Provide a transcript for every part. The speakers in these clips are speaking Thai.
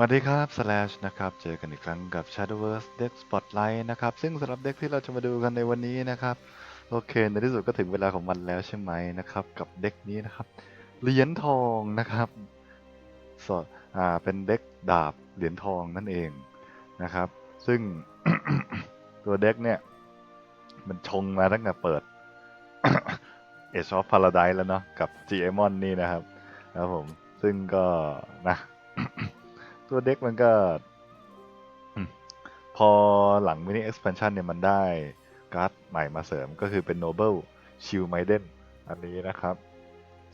สวัสดีครับ Slash นะครับ เจอกันอีกครั้งกับ Shadowverse Deck Spotlight นะครับ ซึ่งสำหรับเด็กที่เราจะมาดูกันในวันนี้นะครับ โอเค ในที่สุดก็ถึงเวลาของมันแล้วใช่ไหมนะครับ กับเด็กนี้นะครับ เหรียญทองนะครับสดอ่า เป็นเด็กดาบเหรียญทองนั่นเองนะครับ ซึ่งตัวเด็กเนี่ย มันชงมาตั้งแต่เปิด Age of Paradise แล้วเนาะ กับ g m o n นี่นะครับ ครับผม ซึ่งก็นะ ตัวเด็กมันก็พอหลังมินิ expansion เนี่ยมันได้การ์ดใหม่มาเสริมก็คือเป็น Noble Shield Maiden อันนี้นะครับ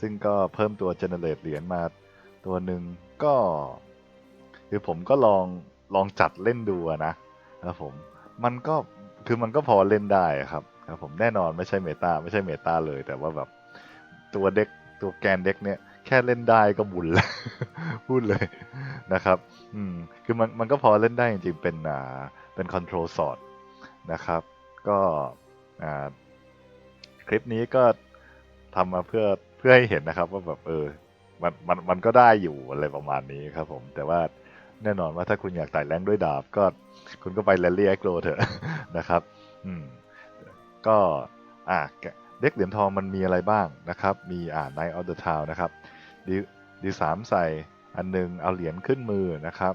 ซึ่งก็เพิ่มตัว Generate เหรียญมาตัวหนึ่งก็ คือผมก็ลองลองจัดเล่นดูอะนะครับผมมันก็คือมันก็พอเล่นได้ครับครับผมแน่นอนไม่ใช่เมตาไม่ใช่เมตาเลย แต่ว่าแบบตัวเด็กตัวแกนเด็กเนี่ย แค่เล่นได้ก็บุญแล้วพูดเลยนะครับ อืม คือมันมันก็พอเล่นได้จริงๆ เป็นอ่า เป็นคอนโทรลสอดนะครับ ก็อ่าคลิปนี้ก็ทำมาเพื่อเพื่อให้เห็นนะครับ ว่าแบบเออ มันมันมันก็ได้อยู่อะไรประมาณนี้ครับผม แต่ว่าแน่นอนว่าถ้าคุณอยากไต่แรงด้วยดาบก็คุณก็ไปแรลลี่แอคโรเถอะนะครับ อืม ก็อ่าเด็กเหรียญทองมันมีอะไรบ้างนะครับ มีอ่า Night of the Town นะครับ ดีดีสามใส่อันหนึงเอาเหรียญขึ้นมือนะครับ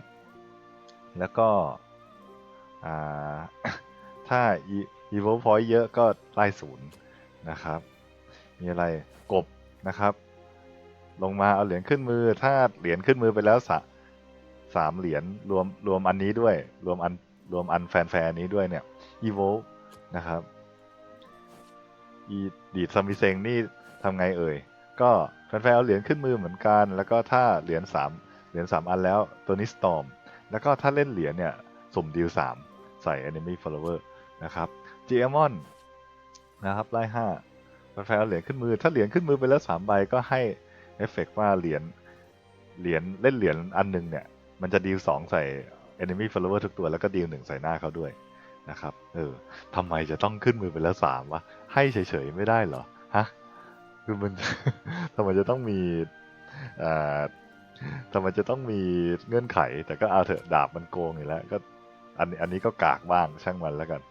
แล้วก็อ่าถ้า E- Evo Point เยอะก็ไล่ศูนย์นะครับ มีอะไรกบนะครับ ลงมาเอาเหรียญขึ้นมือ ถ้าเหรียญขึ้นมือไปแล้วสะสามเหรียญรวมรวมอันนี้ด้วย รวมอันรวมอันแฟนแฟนนี้ด้วยเนี่ย Evo นะครับอีดีดซัมมิเซงนี่ทำไงเอ่ย ก็ แฟนๆเอาเหรียญขึ้นมือเหมือนกัน แล้วก็ถ้าเหรียญสามเหรียญสามอันแล้วตัวนี้ Storm แล้วก็ถ้าเล่นเหรียญเนี่ยสุ่มดีลสามใส่ Enemy Follower นะครับ g m o n นะครับไล่ห้าแฟนๆเอาเหรียญขึ้นมือ ถ้าเหรียญขึ้นมือไปแล้วสามใบก็ให้เอฟเฟกต์ว่าเหรียญเหรียญเล่นเหรียญอันหนึ่งเนี่ยมันจะดีลสองใส่ Enemy Follower ทุกตัวแล้วก็ดีลหนึ่งใส่หน้าเขาด้วยนะครับ เออทำไมจะต้องขึ้นมือไปแล้วสามวะ ให้เฉยๆ ไม่ได้เหรอ ฮะ คือมันทำไมจะต้องมีอ่าทำไมจะต้องมีเงื่อนไข แต่ก็เอาเถอะดาบมันโกงอยู่แล้วก็อันนี้อันนี้ก็กากบ้างช่างมันแล้วกัน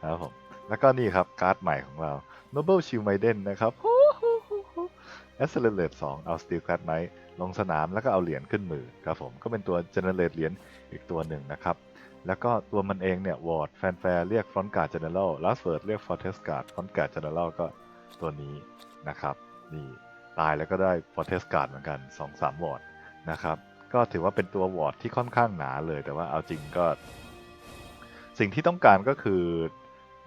นะครับผมแล้วก็นี่ครับการ์ดใหม่ของเรา Noble Shield Maiden นะครับ Accelerate 2เอา Steel Clad Knight ลงสนามแล้วก็เอาเหรียญขึ้นมือครับผมก็เป็นตัว Generate เหรียญอีกตัวหนึ่งนะครับ แล้วก็ตัวมันเองเนี่ยวอร์ดแฟนแฟร์เรียก Front Guard General Last Word เรียก Fortress Guard Front Guard General ก็ตัวนี้ นะครับ นี่ตายแล้วก็ได้ Fortress Guard เหมือนกัน 2-3 วอร์ดนะครับ ก็ถือว่าเป็นตัววอร์ดที่ค่อนข้างหนาเลย แต่ว่าเอาจริงก็ สิ่งที่ต้องการก็คือ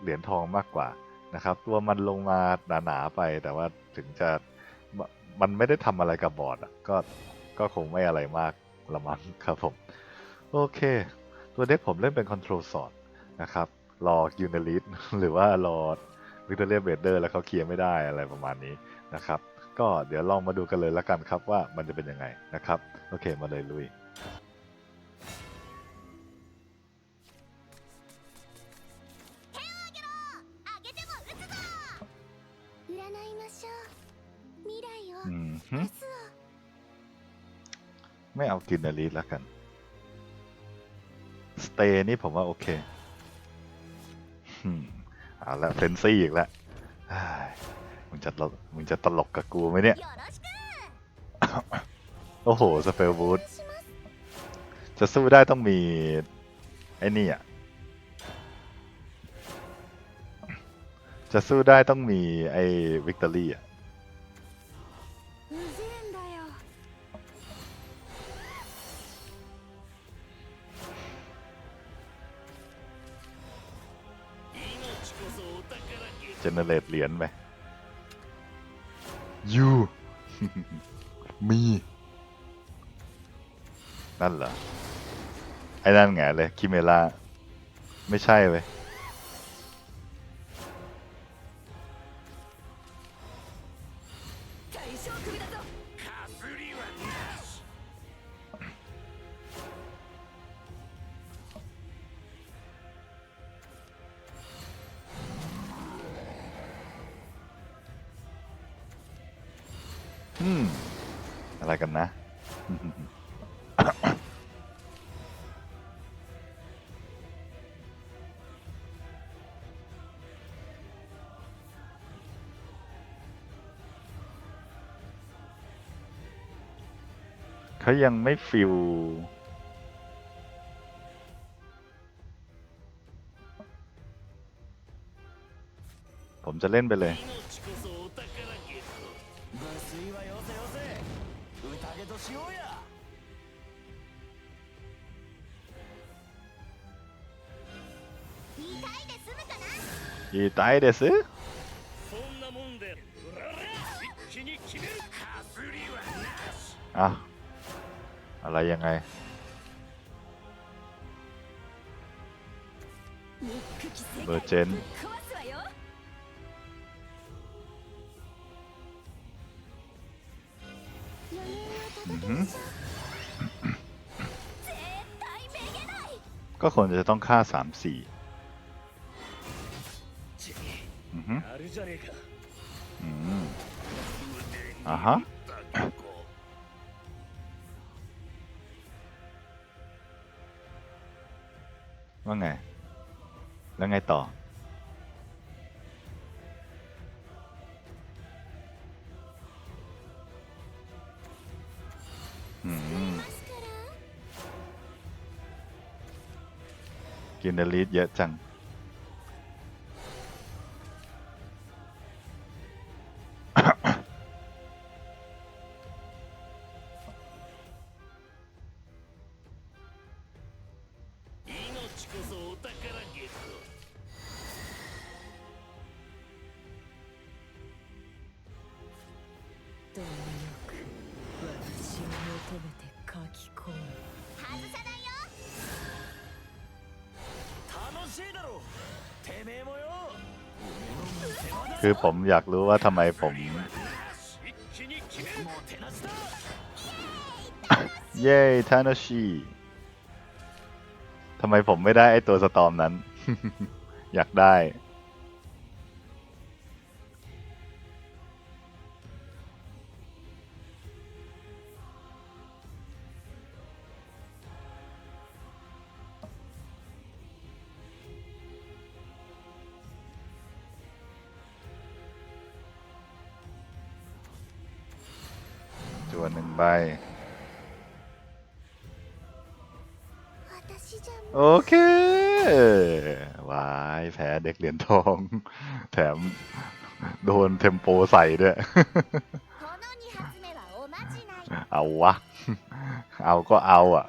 เหรียญทองมากกว่านะครับ ตัวมันลงมาหนาๆไป แต่ว่าถึงจะมมันไม่ได้ทำอะไรกับบอร์ดอะก็ก็คงไม่อะไรมากละมั้งครับผม โอเค ตัวเด็กผมเล่นเป็นคอนโทรลสอดนะครับรอยูเนลิสหรือว่ารอ วิกตอเรียเบเดอร์แล้วเขาเคลียร์ไม่ได้อะไรประมาณนี้นะครับ ก็เดี๋ยวลองมาดูกันเลยละกันครับว่ามันจะเป็นยังไงนะครับ โอเคมาเลยลุยไม่เอากินนาลีแล้วกัน สเตย์นี่ผมว่าโอเค เอาละเซนซี่อีกแล้วมึงจะมึงจะตลกกับกูไหมเนี่ย โอ้โห สเปลบูทจะสู้ได้ต้องมี ไอ้นี่อะ จะสู้ได้ต้องมีไอ้วิกตอรี่อะ เจเนเรตเหรียญไหมยูมี นั่นเหรอ ไอ้นั่นไงเลย คิเมล่า ไม่ใช่เว้ย เขายังไม่ฟิลผมจะเล่นไปเลย 命こそお宝ゲット無粋はよせよせ宴としようや痛いで済むかな อีไตเดซึ そんなもんでう อะไรยังไงเบอร์เจนก็คนจะต้องฆ่าสามสี่อืมอ่าฮะ ว่าไง แล้วไงต่อ กินเดลิทเยอะจัง คือผมอยากรู้ว่าทำไมผม เย้ทานาชิทำไมผมไม่ได้ไอตัวสตอมนั้น อยากได้ โอเควายแพ้เด็กเหรียญทอง แถมโดนเทมโปใส่ด้วย เอาวะ เอาก็เอาอะ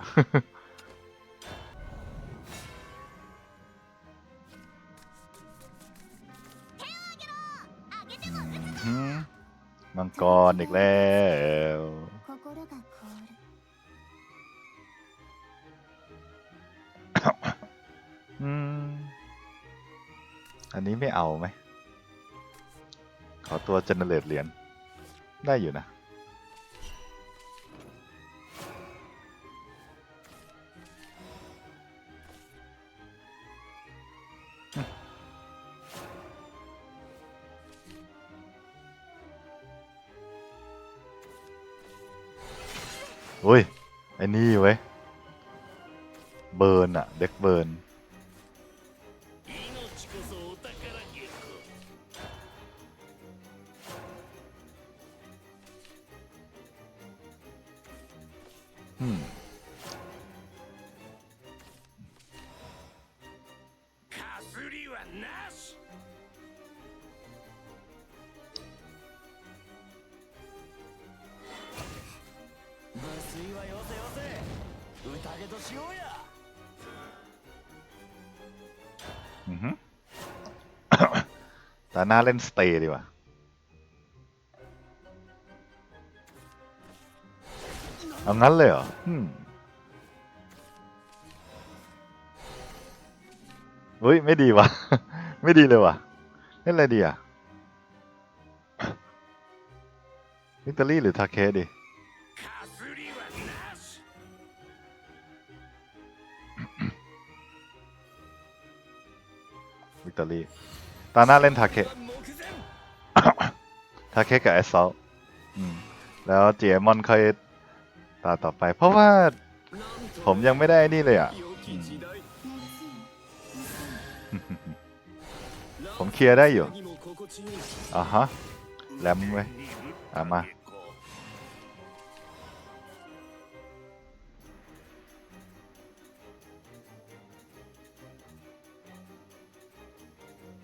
มังกรอีกแล้ว อืม อันนี้ไม่เอาไหม ขอตัวเจเนเรตเหรียญ ได้อยู่นะ としようや อือฮึ ตาหน้าเล่นสเตย์ดีกว่า เอางั้นเลยเหรออืมเฮ้ย ไม่ดีว่ะ ไม่ดีเลยว่ะ เล่นอะไรดีอ่ะ วิกตอรี่หรือทาเคสดิ ิตาลีตาหน้าเล่นทาเคทาเคกับแอสซอลแล้วเจมอนเคยตาต่อไป เพราะว่าผมยังไม่ได้นี่เลยอะ ผมเคลียร์ได้อยู่อะฮะแลมไว้อะมา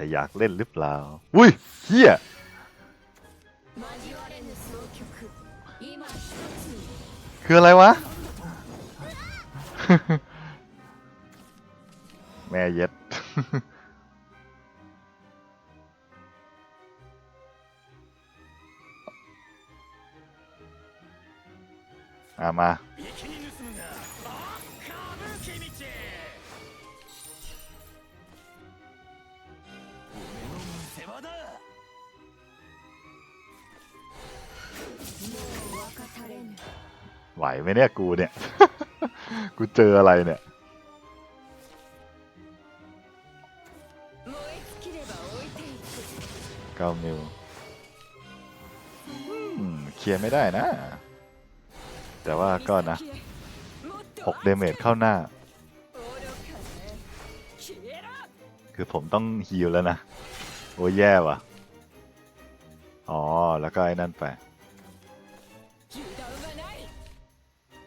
แต่อยากเล่นหรือเปล่า อุ้ยเฮียคืออะไรวะ แม่เย็ดอามา ไหวไหมเนี่ยกูเนี่ย กูเจออะไรเนี่ยเก้ามิวเคลียร์ไม่ได้นะ แต่ว่าก็นะ6เดเมจเข้าหน้า คือผมต้องฮิลแล้วนะ โอ้แย่ว่ะ อ๋อ แล้วก็ไอ้นั่นไป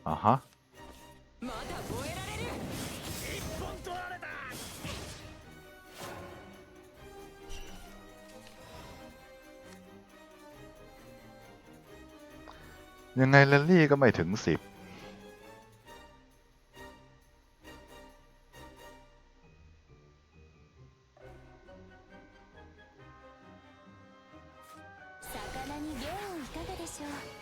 อ่าฮะ まだ燃えられる一本取られた ยังไงแรลลี่ก็ไม่ถึงสิบ 魚に芸をいかがでしょう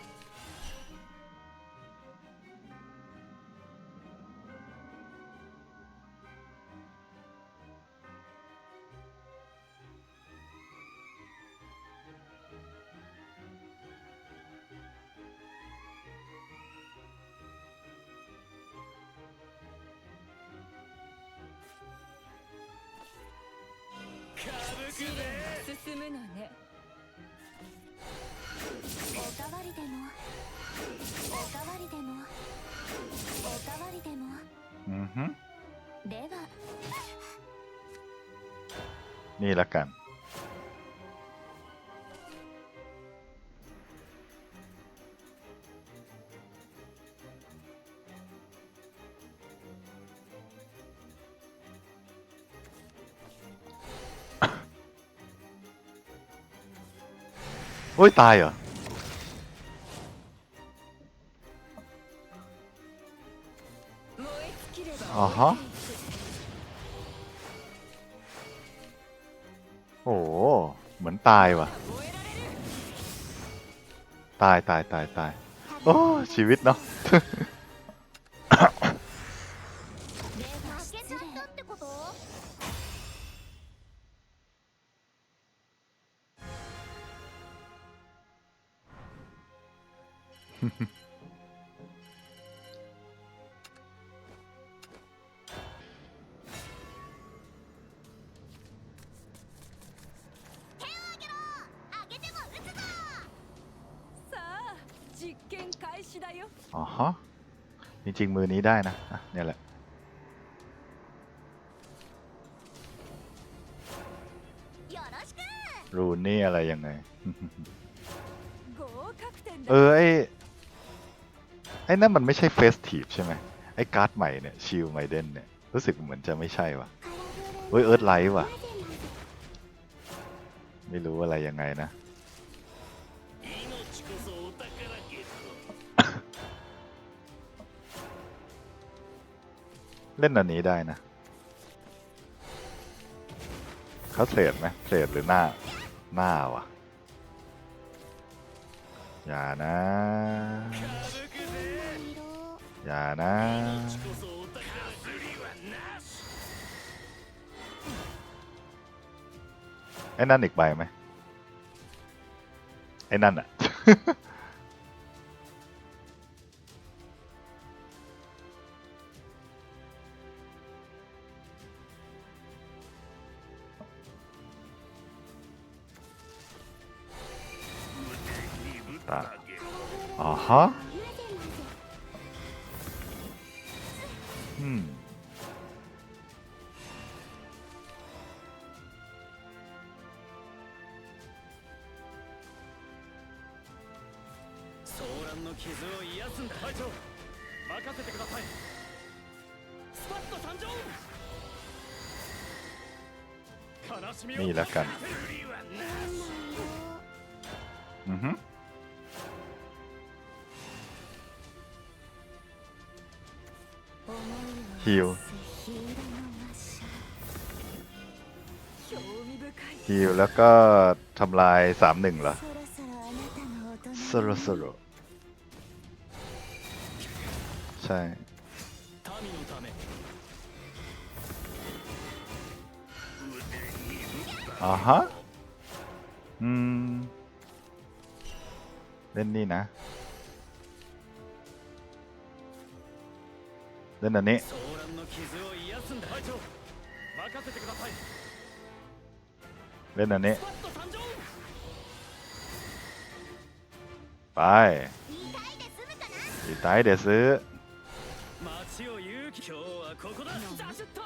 試練ぜが進むのねおかわりでもおかわりでもおかわりでも อือฮึ では นี่ละกัน ฮ้ย ตายอะออ่าฮะ โอ้เหมือนตายว่ะ ตายตายตายตาย โอ้ ชีวิตเนาะ ริงมือนี้ได้นะเนี่ยแหละ รูนี่อะไรยังไง เออ ไอไอนั่นมันไม่ใช่เฟสทีฟใช่ไหมไอการ์ดใหม่เนี่ยชิลไมเดนเนี่ย รู้สึกเหมือนจะไม่ใช่ว่ะเฮ้ยเอิร์ธไลท์ว่ะ ไม่รู้อะไรยังไงนะ เล่นอันนี้ได้นะเขาเศษไหมเศษหรือหน้า หน้าวะอย่านะ อย่านะ ไอ้นั่นอีกใบไหมไอ้นั่นอะ はうん。騒乱の傷を癒すんだ隊長。任せてください。スパッと参上。悲しみを ฮิวฮิวแล้วก็ทำลายสามหนึ่งเหรอสโรสโรใช่อ่าฮะ อืม เล่นนี่นะ เล่นอันนี้ の傷を癒すんだ隊長任せてください เล่นอันนี้ スパッと参上 ไป 2回で済むかなอีไตเดี๋ยวซื้อ 街を勇気今日はここだザシュッと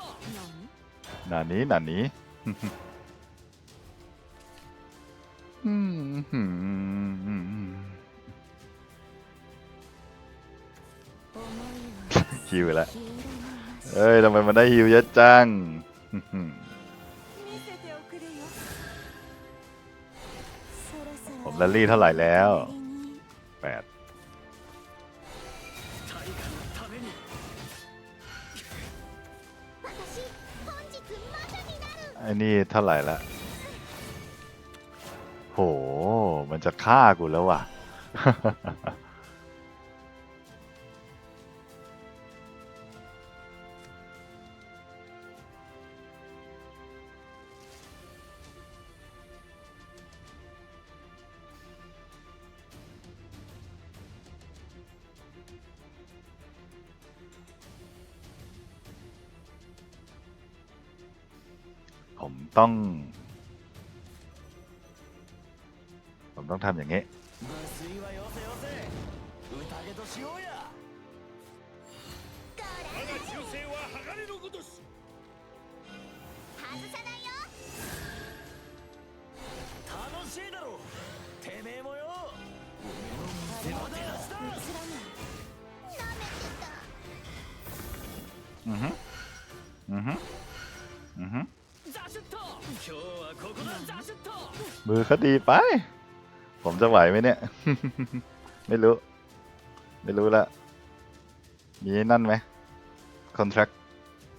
何 หนานี้หนานี้ อืมอืมอืม 思いを ฮิวแล้ว ヒールの魔者 เอ้ยทำไมมันได้ฮิวเยอะจังผมแรลลี่เท่าไหร่แล้วแปดไอ้นี่เท่าไหร่ละโห มันจะฆ่ากูแล้วว่ะ ผมต้อง ผมต้องทำอย่างนี้うん มือเขาดีไป ผมจะไหวไหมเนี่ย ไม่รู้ ไม่รู้ละ มีนั่นไหมคอนแทค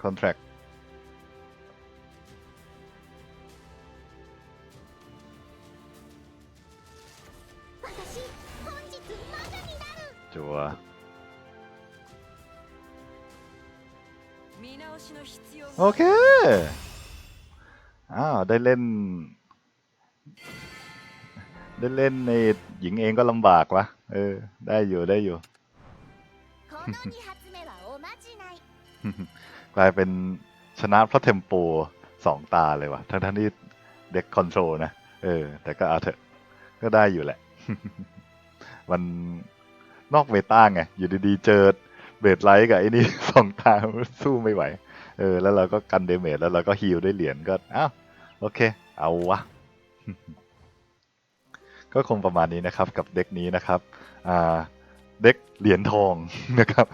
คอนแทคจัวโอเค อ้าว ได้เล่น เล่นๆในหญิงเองก็ลำบากวะเออ ได้อยู่ได้อยู่ กลายเป็นชนะเพราะเทมโปสองตาเลยวะทั้งทั้งที่เด็กคอนโทรลนะ เออ แต่ก็เอาเถอะก็ได้อยู่แหละ มันนอกเบต้าไง อยู่ดีๆ เจอเบดไลท์กับไอ้นี่สองตาสู้ไม่ไหว เออ แล้วเราก็กันเดเมจแล้วเราก็ฮิลด้วยเหรียญก็ อ้าว โอเค เอาวะ ก็คงประมาณนี้นะครับกับเด็กนี้นะครับเด็กเหรียญทองนะครับ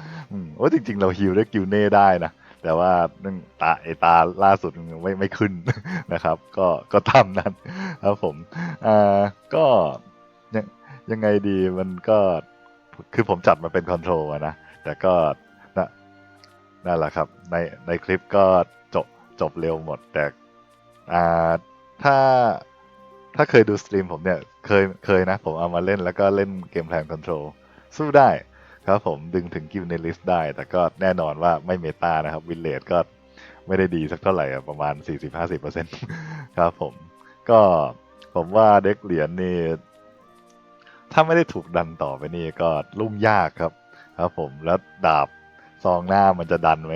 โอ้จริง ๆ เราฮิลด้วยกิลเน่ได้นะแต่ว่าเรื่องตาไอตาล่าสุดไม่ไม่ขึ้นนะครับ ก็ก็ทำนั้นครับผมอ่าก็ยังยังไงดีมันก็คือผมจัดมาเป็นคอนโทรลนะแต่ก็นะนั่นแหละครับ ในในคลิปก็จบจบเร็วหมดแต่อ่าถ้า ถ้าเคยดูสตรีมผมเนี่ย เคยเคยนะ ผมเอามาเล่นแล้วก็เล่นเกมแพลนคอนโทรลสู้ได้ครับผมดึงถึงกิลในลิสต์ได้ แต่ก็แน่นอนว่าไม่เมตานะครับ วินเลดก็ไม่ได้ดีสักเท่าไหร่ประมาณ 40-50%ครับผม ก็ผมว่าเด็กเหรียญนี่ ถ้าไม่ได้ถูกดันต่อไปนี่ก็ลุ่มยากครับ ครับผมแล้วดาบซองหน้ามันจะดันไหม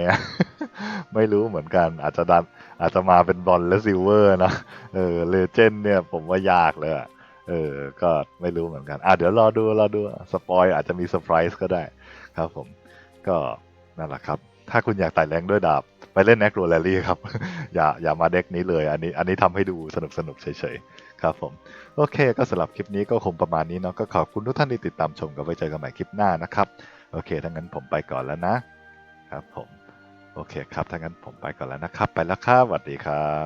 ไม่รู้เหมือนกันอาจจะดันอาจจะมาเป็นบอลและซิลเวอร์นะเออเลเจนด์เนี่ยผมว่ายากเลยเออ ก็ไม่รู้เหมือนกันอะเดี๋ยวรอดูรอดูสปอยอาจจะมีเซอร์ไพรส์ก็ได้ครับผมก็นั่นแหละครับ ถ้าคุณอยากไต่แรงด้วยดาบ ไปเล่นแนกโรแลลี่ครับ อย่าอย่ามาเด็กนี้เลย อันนี้อันนี้ทำให้ดูสนุกสนุกเฉยๆ ครับผม โอเค ก็สำหรับคลิปนี้ก็คงประมาณนี้เนาะก็ขอบคุณทุกท่านที่ติดตามชมกันไว้เจอกันใหม่คลิปหน้านะครับ โอเคถ้างั้นผมไปก่อนแล้วนะครับผม โอเคครับ ถ้างั้นผมไปก่อนแล้วนะครับ ไปแล้วครับสวัสดีครับ